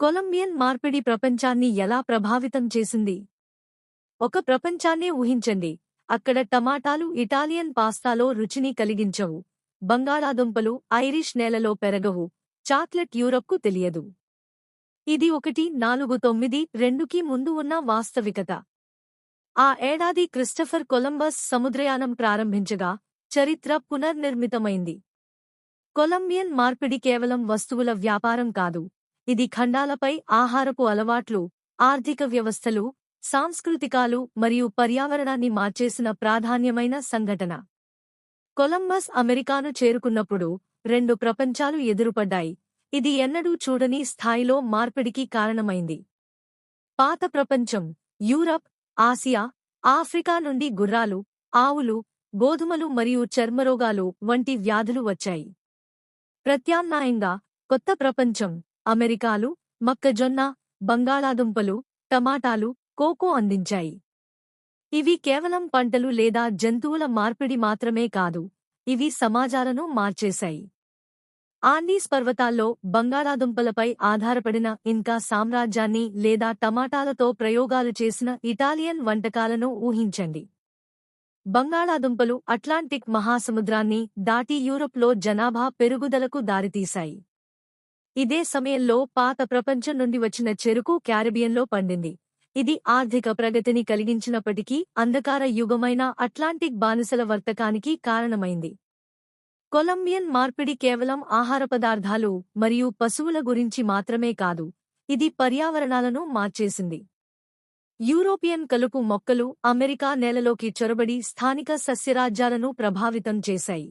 Colombian మార్పిడి ప్రపంచాన్ని ఎలా ప్రభావితం చేసింది? ఒక ప్రపంచాన్నే ఊహించండి. అక్కడ టమాటాలు ఇటాలియన్ పాస్తాలో రుచిని కలిగించవు. బంగాళాదుంపలు ఐరిష్ నేలలో పెరగవు. చాక్లెట్ యూరప్కు తెలియదు. ఇది ఒకటి నాలుగు తొమ్మిది రెండుకి ముందు ఉన్న వాస్తవికత. ఆ ఏడాది క్రిస్టఫర్ కొలంబస్ సముద్రయానం ప్రారంభించగా చరిత్ర పునర్నిర్మితమైంది. కొలంబియన్ మార్పిడి కేవలం వస్తువుల వ్యాపారం కాదు. ఇది ఖండాలపై ఆహారపు అలవాట్లు ఆర్థిక వ్యవస్థలు సాంస్కృతికాలు మరియు పర్యావరణాన్ని మార్చేసిన ప్రాధాన్యమైన సంఘటన. కొలంబస్ అమెరికాను చేరుకున్నప్పుడు రెండు ప్రపంచాలు ఎదురుపడ్డాయి. ఇది ఎన్నడూ చూడని స్థాయిలో మార్పిడికి కారణమైంది. పాత ప్రపంచం యూరప్ ఆసియా ఆఫ్రికా నుండి గుర్రాలు ఆవులు గోధుమలు మరియు చర్మరోగాలు వంటి వ్యాధులు వచ్చాయి. ప్రత్యామ్నాయంగా కొత్త ప్రపంచం అమెరికాలు మొక్కజొన్న బంగాళాదుంపలు టమాటాలు కోకో అందించాయి. ఇవి కేవలం పంటలు లేదా జంతువుల మార్పిడి మాత్రమే కాదు ఇవి సమాజాలను మార్చేశాయి. ఆండీస్ పర్వతాల్లో బంగాళాదుంపలపై ఆధారపడిన ఇంకా సామ్రాజ్యాన్ని లేదా టమాటాలతో ప్రయోగాలు చేసిన ఇటాలియన్ వంటకాలను ఊహించండి. బంగాళాదుంపలు అట్లాంటిక్ మహాసముద్రాన్ని దాటి యూరప్లో జనాభా పెరుగుదలకు దారితీశాయి. ఇదే సమయంలో పాత ప్రపంచం నుండి వచ్చిన చెరుకు క్యారిబియన్లో పండింది. ఇది ఆర్థిక ప్రగతిని కలిగించినప్పటికీ అంధకార యుగమైన అట్లాంటిక్ బానిసల వర్తకానికి కారణమైంది. కొలంబియన్ మార్పిడి కేవలం ఆహార పదార్థాలు మరియు పశువుల గురించి మాత్రమే కాదు ఇది పర్యావరణాలను మార్చేసింది. యూరోపియన్ కలుపు మొక్కలు అమెరికా నేలలోకి చొరబడి స్థానిక సస్యరాజ్యాలను ప్రభావితం చేశాయి.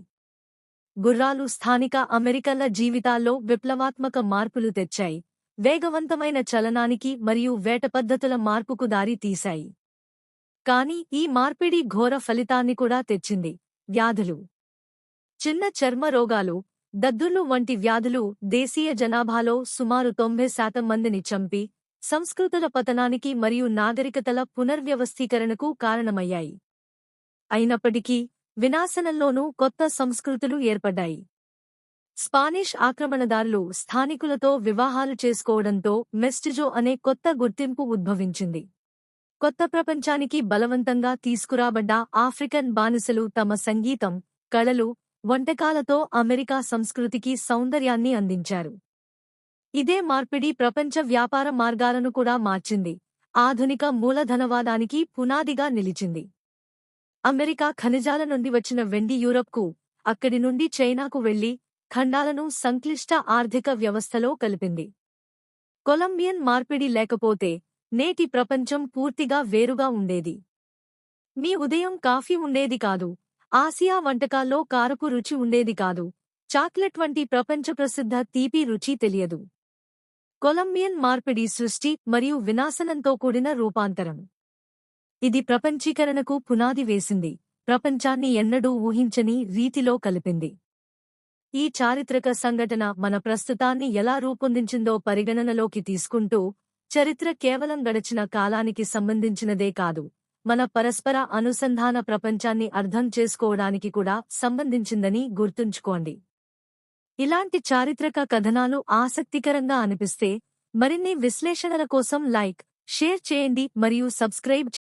గుర్రాలు స్థానిక అమెరికన్ల జీవితాల్లో విప్లవాత్మక మార్పులు తెచ్చాయి. వేగవంతమైన చలనానికి మరియు వేట పద్ధతుల మార్పుకు దారి తీశాయి. కాని ఈ మార్పిడి ఘోర ఫలితాన్ని కూడా తెచ్చింది. వ్యాధులు. చిన్న చర్మ రోగాలు దద్దుర్లు వంటి వ్యాధులు దేశీయ జనాభాలో సుమారు తొంభై శాతం మందిని చంపి సంస్కృతుల పతనానికి మరియు నాగరికతల పునర్వ్యవస్థీకరణకు కారణమయ్యాయి. అయినప్పటికీ వినాశనంలోనూ కొత్త సంస్కృతులు ఏర్పడ్డాయి. స్పానిష్ ఆక్రమణదారులు స్థానికులతో వివాహాలు చేసుకోవడంతో మెస్టిజో అనే కొత్త గుర్తింపు ఉద్భవించింది. కొత్త ప్రపంచానికి బలవంతంగా తీసుకురాబడ్డ ఆఫ్రికన్ బానిసలు తమ సంగీతం కళలు వంటకాలతో అమెరికా సంస్కృతికి సౌందర్యాన్ని అందించారు. ఇదే మార్పిడి ప్రపంచ వ్యాపార మార్గాలను కూడా మార్చింది. ఆధునిక మూలధనవాదానికి పునాదిగా నిలిచింది. అమెరికా ఖనిజాల నుండి వచ్చిన వెండి యూరప్కు అక్కడి నుండి చైనాకు వెళ్ళి ఖండాలను సంక్లిష్ట ఆర్థిక వ్యవస్థలో కలిపింది. కొలంబియన్ మార్పిడి లేకపోతే నేటి ప్రపంచం పూర్తిగా వేరుగా ఉండేది. మీ ఉదయం కాఫీ ఉండేది కాదు ఆసియా వంటకాల్లో కారపు రుచి ఉండేది కాదు చాక్లెట్ వంటి ప్రపంచ ప్రసిద్ధ తీపి రుచి తెలియదు. కొలంబియన్ మార్పిడి సృష్టి మరియు వినాశనంతో కూడిన రూపాంతరం. ఇది ప్రపంచీకరణకు పునాది వేసింది. ప్రపంచాన్ని ఎన్నడూ ఊహించని రీతిలో కలిపింది. ఈ చారిత్రక సంఘటన మన ప్రస్తుతాన్ని ఎలా రూపొందించిందో పరిగణనలోకి తీసుకుంటూ చరిత్ర కేవలం గడిచిన కాలానికి సంబంధించినదే కాదు మన పరస్పర అనుసంధాన ప్రపంచాన్ని అర్థం చేసుకోవడానికి కూడా సంబంధించిందని గుర్తుంచుకోండి. ఇలాంటి చారిత్రక కథనాలు ఆసక్తికరంగా అనిపిస్తే మరిన్ని విశ్లేషణల కోసం లైక్ షేర్ చేయండి మరియు సబ్స్క్రైబ్